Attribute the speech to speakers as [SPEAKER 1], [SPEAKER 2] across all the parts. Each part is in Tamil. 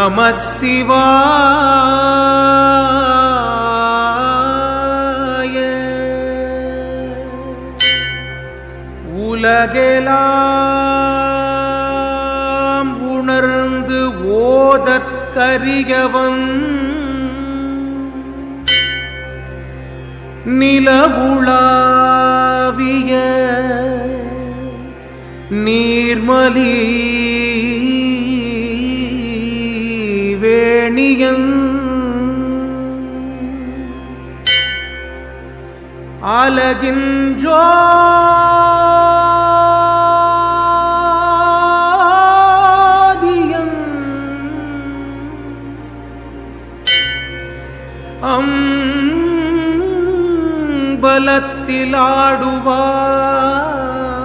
[SPEAKER 1] நம சிவாய உலகெலாம் உணர்ந்து ஓதற்கரியவன் நிலவுளாவிய நீர்மலீ அலகின்றோ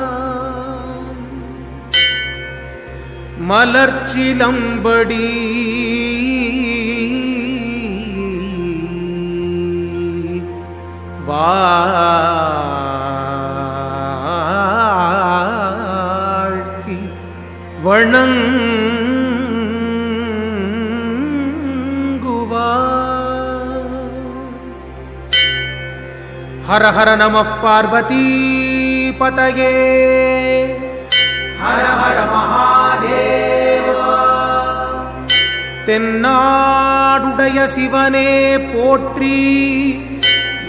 [SPEAKER 1] அம்பலத்திலாடுவான் மலர்ச்சிலம்படி வாழ்த்தி வணங்குவார். ஹர ஹர நம பார்வதி பதயே. ஹர ஹர மகாதேவா. தென்னாடுடைய சிவனே போற்றி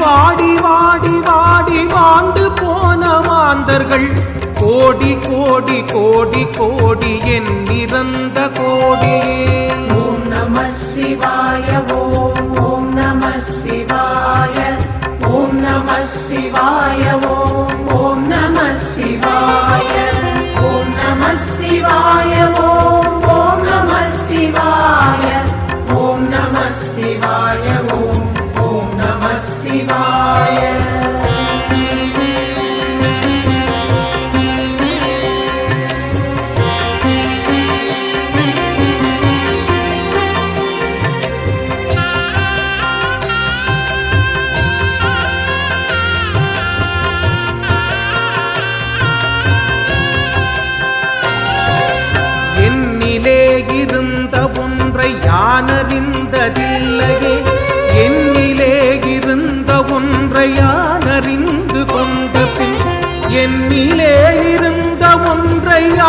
[SPEAKER 1] வாடி வாடி வாடி வாடி வாண்டு போன மாந்தர்கள். கோடி கோடி கோடி கோடி என் நிறந்த கோடியே
[SPEAKER 2] ஓம் நம சிவாய ஓம் ஓம் நம சிவாய ஓம் நம சிவாய ஓம்.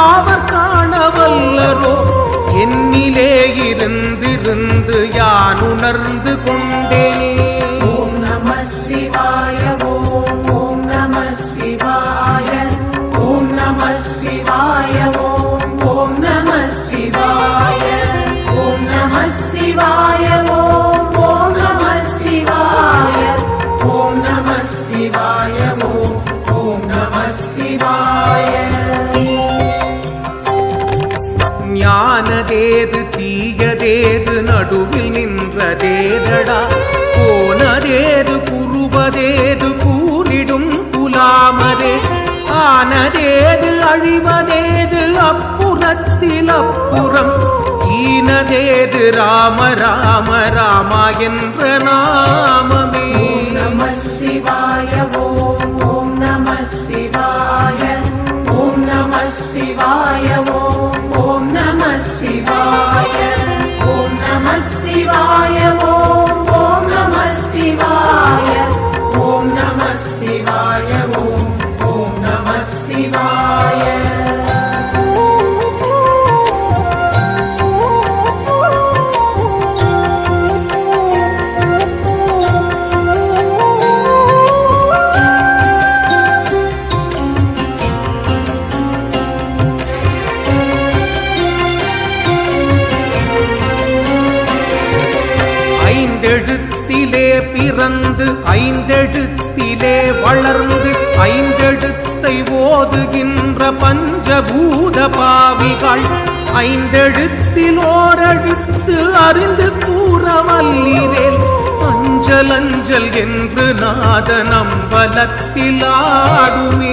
[SPEAKER 1] ஒன்றை யாவர் காணவல்லரோ? என்னிலே இருந்திருந்து யான் உணர்ந்து கொண்டேனே. கழிவதேது அப்புறத்தில் அப்புறம்? ஈனதேது ராம ராம ராமா என்ற நாமம். பிறந்து ஐந்தெழுத்திலே வளர்ந்து ஐந்தெழுத்தை ஓதுகின்ற பஞ்சபூத பாவிகள். ஐந்தெழுத்தில் ஓரெழுத்து அறிந்து கூற அஞ்சல் அஞ்சல் என்று நாத நம்பலத்தில் ஆடுமே.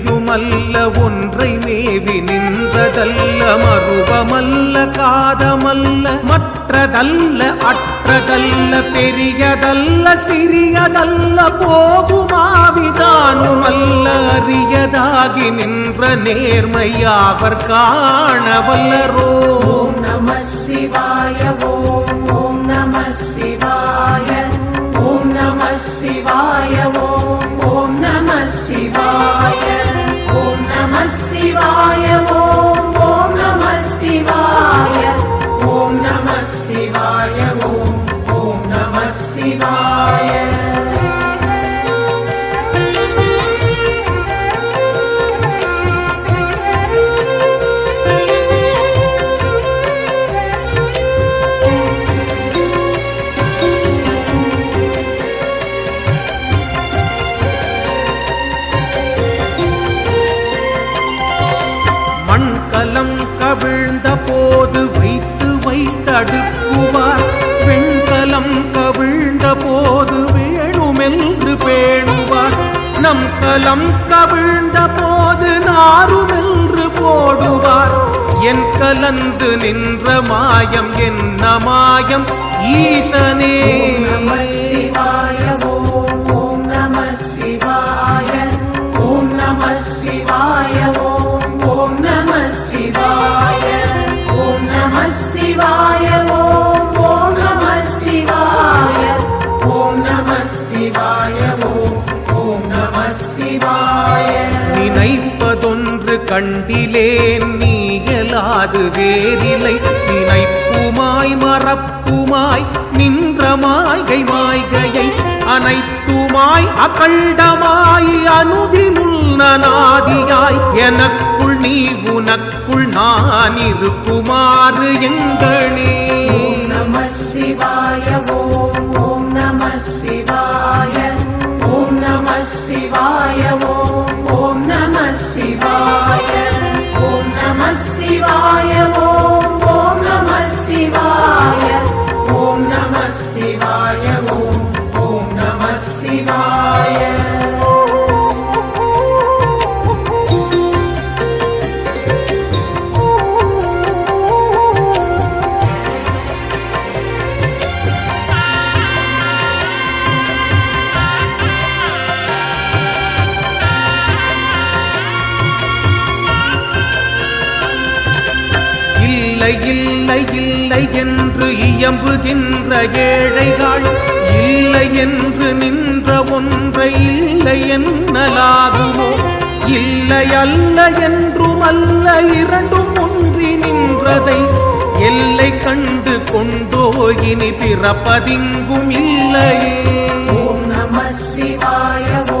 [SPEAKER 1] வெளியுமல்ல ஒன்றை மேவி நின்றதல்ல மருவமல்ல காதமல்ல மற்றதல்ல அற்றதல்ல பெரியதல்ல சிறியதல்ல போகுமாவிதானுமல்ல அறியதாகி நின்ற நேர்மையாவர் காணவல்லரோ.
[SPEAKER 2] நம சிவாய ஓம் நம
[SPEAKER 1] வேணுமென்று பேணுவார் நம் கலம் கவிழ்ந்த போது நாருமென்று போடுவார். என் கலந்து நின்ற மாயம் என்ன மாயம்? ஈசனே.
[SPEAKER 2] நம ஓம் நம சிவாய.
[SPEAKER 1] கண்டிலேன் நீயலாது வேறில்லை நினைப்புமாய் மறப்புமாய் நின்ற மாய்கை மாய்கையை. அனைத்துமாய் அகண்டமாய் அனுதிமுல்நாதியாய் எனக்குள் நீ உனக்குள் நான் இருக்குமாறு
[SPEAKER 2] எங்களே நம சிவாய ஓம் நம சிவாய ஓம் நம சிவாய ஓம். சிவாய
[SPEAKER 1] இல்லை இல்லை இல்லை என்று இயம்புகின்ற ஏழைகள் இல்லை என்று நின்ற ஒன்றை இல்லை என்னலாகுமோ? இல்லை அல்ல என்றும் அல்ல இரண்டும் ஒன்றி நின்றதை எல்லை கண்டு கொண்டோ இனி பிறப்பதிங்கும் இல்லையே.
[SPEAKER 2] நம சிவாயவோ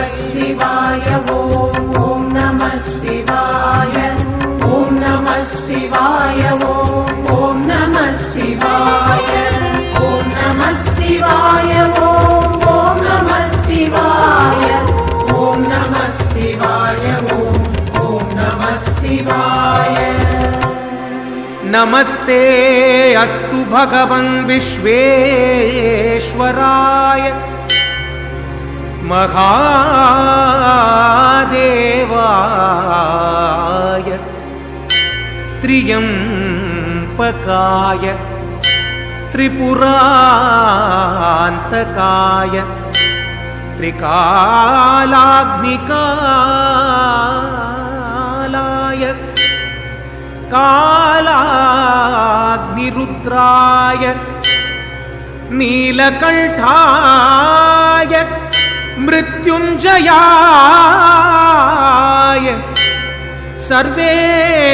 [SPEAKER 1] नमस्ते अस्तु भगवन् विश्वेश्वराय। महादेवाय। त्र्यम्पकाय त्रिपुरान्तकाय। त्रिकालाग्निकालाय कालाग्निरुद्राय नीलकण्ठाय मृत्युञ्जयाय सर्वेश्वराय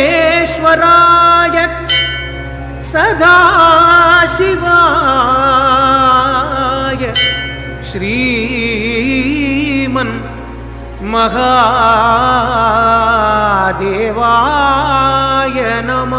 [SPEAKER 1] सदाशिवाय श्रीमन् महादेवाय நம